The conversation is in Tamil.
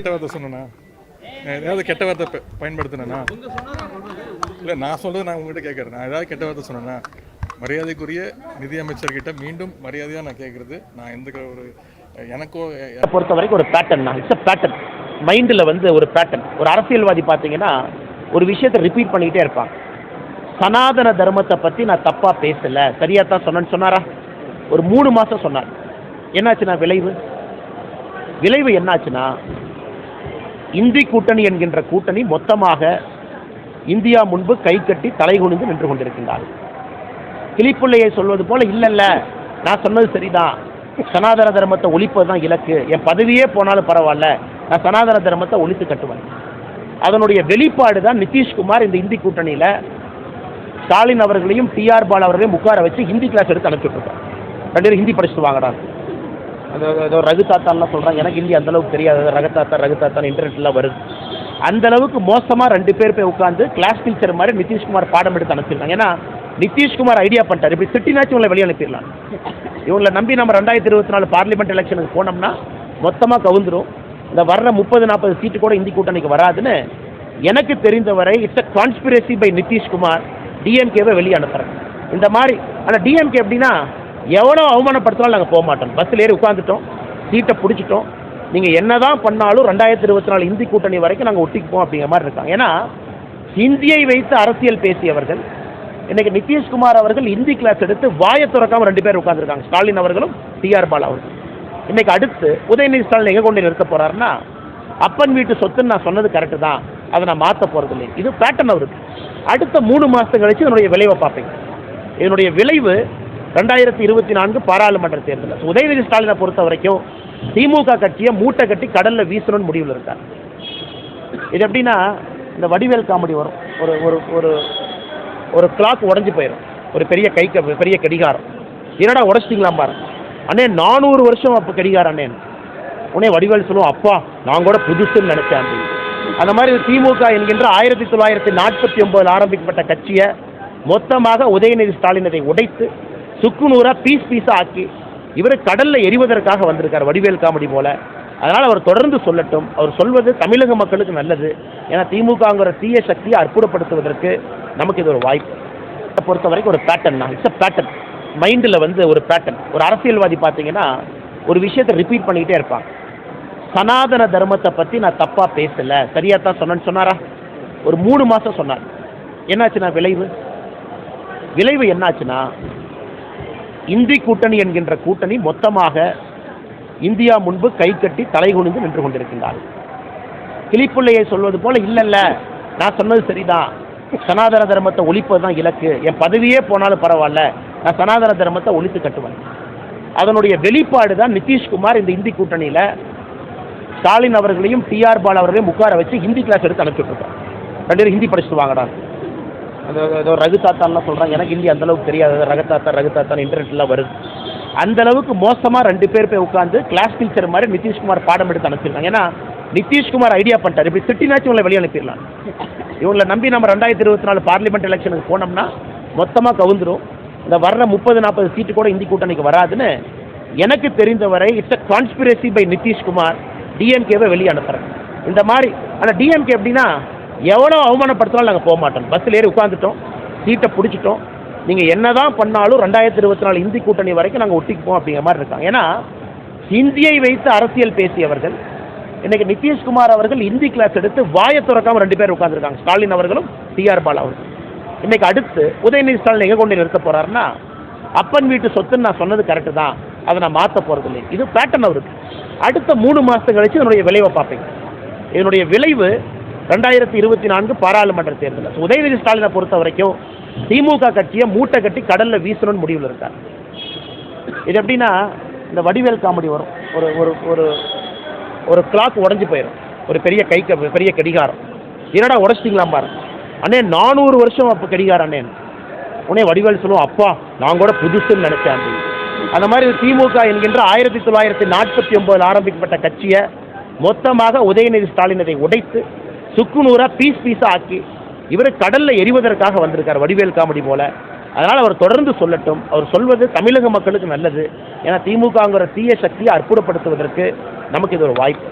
கெட்ட வார்த்தை சொன்னேண்ணா நான் ஏதாவது கெட்ட வார்த்தை பயன்படுத்தினேண்ணா இல்லை நான் சொல்றது நான் உங்ககிட்ட கேட்குறேன் நான் ஏதாவது கெட்ட வார்த்தை சொன்னேன்னா மரியாதைக்குரிய நிதியமைச்சர்கிட்ட மீண்டும் மரியாதையாக நான் கேட்குறது நான் எந்த ஒரு எனக்கோ பொறுத்த வரைக்கும் ஒரு பேட்டர்ன் தான் இட்ஸ் பேட்டர்ன் மைண்டில் வந்து ஒரு பேட்டர்ன் ஒரு அரசியல்வாதி பார்த்தீங்கன்னா ஒரு விஷயத்தை ரிப்பீட் பண்ணிக்கிட்டே இருப்பாங்க. சனாதன தர்மத்தை பற்றி நான் தப்பாக பேசலை. சரியாக தான் சொன்னேன்னு சொன்னாரா? ஒரு மூணு மாதம் சொன்னார். என்னாச்சுன்னா விளைவு? விளைவு என்னாச்சுன்னா இந்தி கூட்டணி என்கின்ற கூட்டணி மொத்தமாக இந்தியா முன்பு கை கட்டி தலை குனிந்து நின்று கொண்டிருக்கின்றார்கள் கிளிப்பிள்ளையை சொல்வது போல இல்லைல்ல நான் சொன்னது சரிதான். சனாதன தர்மத்தை ஒழிப்பது தான் இலக்கு. என் பதவியே போனாலும் பரவாயில்ல. நான் சனாதன தர்மத்தை ஒழித்து கட்டுவேன். அதனுடைய வெளிப்பாடு தான் நிதிஷ்குமார் இந்த இந்தி கூட்டணியில் ஸ்டாலின் அவர்களையும் டிஆர் பால் அவர்களையும் உட்கார வச்சு ஹிந்தி கிளாஸ் எடுத்து அனுப்பிச்சுட்ருக்கோம் ரெண்டு பேரும் ஹிந்தி படிச்சுட்டு வாங்கடா அது ஏதோ ரகு தாத்தான்லாம் சொல்கிறாங்க எனக்கு ஹிந்தி அந்தளவுக்கு தெரியாது. ரகு தாத்தா ரகு தாத்தான் இன்டர்நெட்லாம் வருது. அந்த அளவுக்கு மோசமாக ரெண்டு பேர் போய் உட்காந்து கிளாஸ் டீச்சர் மாதிரி நிதிஷ்குமார் பாடம் எடுத்து அனுப்பிச்சிருக்காங்க ஏன்னா நிதிஷ்குமார் ஐடியா பண்ணிட்டார். இப்படி திட்டினாச்சும் உங்களை வெளியே அனுப்பிடலாம். இவங்களை நம்பி நம்ம ரெண்டாயிரத்தி இருபத்தி நாலு பார்லிமெண்ட் எலெக்ஷனுக்கு போனோம்னா மொத்தமாக கவுந்துடும் இந்த வர்ற முப்பது நாற்பது சீட்டு கூட இந்தி கூட்டணிக்கு வராதுன்னு எனக்கு தெரிந்தவரை it's a conspiracy by Nitish Kumar டிஎம்கேவை வெளியே அனுப்புகிறேன் இந்த மாதிரி ஆனால் டிஎம்கே எப்படின்னா எவ்வளோ அவமானப்படுத்தினாலும் நாங்கள் போக மாட்டோம். பஸ்ஸில் ஏறி உட்காந்துட்டோம் சீட்டை பிடிச்சிட்டோம். நீங்கள் என்ன தான் பண்ணாலும் ரெண்டாயிரத்தி இருபத்தி நாலு இந்தி கூட்டணி வரைக்கும் நாங்கள் ஒட்டிக்குப்போம் அப்படிங்கிற மாதிரி இருக்காங்க. ஏன்னா ஹிந்தியை வைத்து அரசியல் பேசியவர்கள் இன்னைக்கு நிதிஷ்குமார் அவர்கள் இந்தி கிளாஸ் எடுத்து வாயை திறக்காமல் ரெண்டு பேர் உட்காந்துருக்காங்க ஸ்டாலின் அவர்களும் டிஆர் பாலா அவர்கள் இன்னைக்கு அடுத்து உதயநிதி ஸ்டாலின் எங்கே கொண்டு நிறுத்த போறாருன்னா அப்பன் வீட்டு சொத்துன்னு நான் சொன்னது கரெக்டு தான். அதை நான் மாற்ற போகிறது இல்லை இது பேட்டர்ன் அவருக்கு. அடுத்த மூணு மாதம் கழிச்சு இதனுடைய விளைவை பார்ப்பீங்க. இதனுடைய விளைவு ரெண்டாயிரத்தி இருபத்தி நான்கு பாராளுமன்ற தேர்தலில் உதயநிதி ஸ்டாலினை பொறுத்த வரைக்கும் திமுக கட்சியை மூட்டை கட்டி கடலில் வீசணும்னு முடிவில் இருக்கார். இது எப்படின்னா இந்த வடிவேல் காமெடி வரும். ஒரு ஒரு ஒரு ஒரு கிளாக் உடஞ்சி போயிடும் ஒரு பெரிய கை க- பெரிய கடிகாரம். என்னடா உடச்சிட்டிங்களா பாரு. அண்ணே நானூறு வருஷம் அப்போ கடிகாரம் அண்ணே. உடனே வடிவேல் சொல்லுவோம் அப்பா நான் கூட புதுசுன்னு நினைச்சேன். அந்த மாதிரி திமுக என்கின்ற ஆயிரத்தி தொள்ளாயிரத்தி நாற்பத்தி ஒன்பதில் ஆரம்பிக்கப்பட்ட கட்சியை மொத்தமாக உதயநிதி ஸ்டாலின் உடைத்து சுக்குநூறா பீஸ் பீஸாக ஆக்கி இவர் கடலில் எரிவதற்காக வந்திருக்கார் வடிவேல் காமெடி போல. அதனால் அவர் தொடர்ந்து சொல்லட்டும். அவர் சொல்வது தமிழக மக்களுக்கு நல்லது. ஏன்னா திமுகங்கிற தீய சக்தியை அற்புதப்படுத்துவதற்கு நமக்கு இது ஒரு வாய்ப்பு. பொறுத்த வரைக்கும் ஒரு பேட்டர்ன் தான். இட்ஸ் அ பேட்டர்ன் மைண்டில் வந்து ஒரு பேட்டர்ன் ஒரு அரசியல்வாதி பார்த்தீங்கன்னா ஒரு விஷயத்தை ரிப்பீட் பண்ணிக்கிட்டே இருப்பாங்க. சனாதன தர்மத்தை பற்றி நான் தப்பாக பேசலை. சரியாக தான் சொன்னேன்னு சொன்னாரா? ஒரு மூணு மாதம் சொன்னார். என்னாச்சுன்னா விளைவு? விளைவு என்னாச்சுன்னா இந்தி கூட்டணி என்கின்ற கூட்டணி மொத்தமாக இந்தியா முன்பு கை கட்டி தலைகுனிந்து நின்று கொண்டிருக்கின்றார்கள் கிளிப்புள்ளையை சொல்வது போல இல்லைல்ல நான் சொன்னது சரிதான். சனாதன தர்மத்தை ஒழிப்பது தான் இலக்கு. என் பதவியே போனாலும் பரவாயில்ல. நான் சனாதன தர்மத்தை ஒழித்து கட்டுவேன். அதனுடைய வெளிப்பாடு தான் நிதிஷ்குமார் இந்த இந்தி கூட்டணியில் ஸ்டாலின் அவர்களையும் டிஆர் பால் அவர்களையும் உட்கார வச்சு ஹிந்தி கிளாஸ் எடுத்து அனுப்பிச்சுட்ருக்கோம் ரெண்டு பேரும் ஹிந்தி படிச்சுட்டு வாங்கடா. அது ஏதோ ரகு தாத்தான்லாம் சொல்கிறாங்க எனக்கு ஹிந்தி அந்த அளவுக்கு தெரியாது. ரகு தாத்தா ரகு தாத்தான் இன்டர்நெட்லாம் வருது. அந்த அளவுக்கு மோசமாக ரெண்டு பேர் போய் உட்காந்து கிளாஸ் டீச்சர் மாதிரி நிதிஷ்குமார் பாடம் எடுத்து அனுப்பிச்சிருக்காங்க ஏன்னா நிதிஷ்குமார் ஐடியா பண்ணிட்டார். இப்படி திட்டினாச்சும் இவங்களை வெளியே அனுப்பிடலாம். இவங்களை நம்பி நம்ம ரெண்டாயிரத்தி இருபத்தி நாலு பார்லிமெண்ட் எலெக்ஷனுக்கு போனோம்னா மொத்தமாக கவுந்துரும். இந்த வர்ற முப்பது நாற்பது சீட்டு கூட இந்தி கூட்டணிக்கு வராதுன்னு எனக்கு தெரிந்தவரை it's a conspiracy by Nitish Kumar. டிஎம்கேவை வெளியே அனுப்புகிறேன் இந்த மாதிரி ஆனால் டிஎம்கே எப்படின்னா எவ்வளோ அவமானப்படுத்தினாலும் நாங்கள் போக மாட்டோம். பஸ்ஸில் ஏறி உட்காந்துட்டோம் சீட்டை பிடிச்சிட்டோம். நீங்கள் என்ன தான் பண்ணாலும் ரெண்டாயிரத்தி இருபத்தி நாலு இந்தி கூட்டணி வரைக்கும் நாங்கள் ஒட்டிக்குப்போம் அப்படிங்கிற மாதிரி இருக்காங்க. ஏன்னா ஹிந்தியை வைத்து அரசியல் பேசியவர்கள் இன்னைக்கு நிதிஷ்குமார் அவர்கள் ஹிந்தி கிளாஸ் எடுத்து வாயை துறக்காமல் ரெண்டு பேர் உட்காந்துருக்காங்க ஸ்டாலின் அவர்களும் டிஆர் பாலா அவர்கள் இன்னைக்கு அடுத்து உதயநிதி ஸ்டாலின் எங்கே கொண்டு நிறுத்த போறாருன்னா அப்பன் வீட்டு சொத்துன்னு நான் சொன்னது கரெக்டு தான். அதை நான் மாற்ற போகிறது இல்லை இது பேட்டர்ன் அவருக்கு. அடுத்த மூணு மாதம் கழிச்சு இதனுடைய விளைவை பார்ப்பீங்க. இதனுடைய விளைவு ரெண்டாயிரத்தி இருபத்தி நான்கு பாராளுமன்ற தேர்தலில் உதயநிதி ஸ்டாலினை பொறுத்த வரைக்கும் திமுக கட்சியை மூட்டை கட்டி கடல்ல வீசணும்னு முடிவில் இருக்கார். இது எப்படின்னா இந்த வடிவேல் காமெடி வரும். ஒரு ஒரு ஒரு ஒரு கிளாக் உடஞ்சி போயிடும் ஒரு பெரிய கை க- பெரிய கடிகாரம். என்னடா உடச்சிட்டிங்களா பாரு. அண்ணே நானூறு வருஷம் அப்போ கடிகாரம் அண்ணே. உடனே வடிவேல் சொல்லுவோம் அப்பா நான் கூட புதுசுன்னு நினைச்சேன். அந்த மாதிரி திமுக என்கின்ற ஆயிரத்தி தொள்ளாயிரத்தி நாற்பத்தி ஒன்பதில் ஆரம்பிக்கப்பட்ட கட்சியை மொத்தமாக உதயநிதி ஸ்டாலின் இதை உடைத்து சுக்குநூறா பீஸ் பீஸா ஆக்கி இவர் கடல்ல எரிவதற்காக வந்திருக்கார் வடிவேல் காமெடி போல. அதனால் அவர் தொடர்ந்து சொல்லட்டும். அவர் சொல்வது தமிழக மக்களுக்கு நல்லது. ஏன்னா திமுகங்கிற தீய சக்தியை அற்புதப்படுத்துவதற்கு நமக்கு இது ஒரு வாய்ப்பு.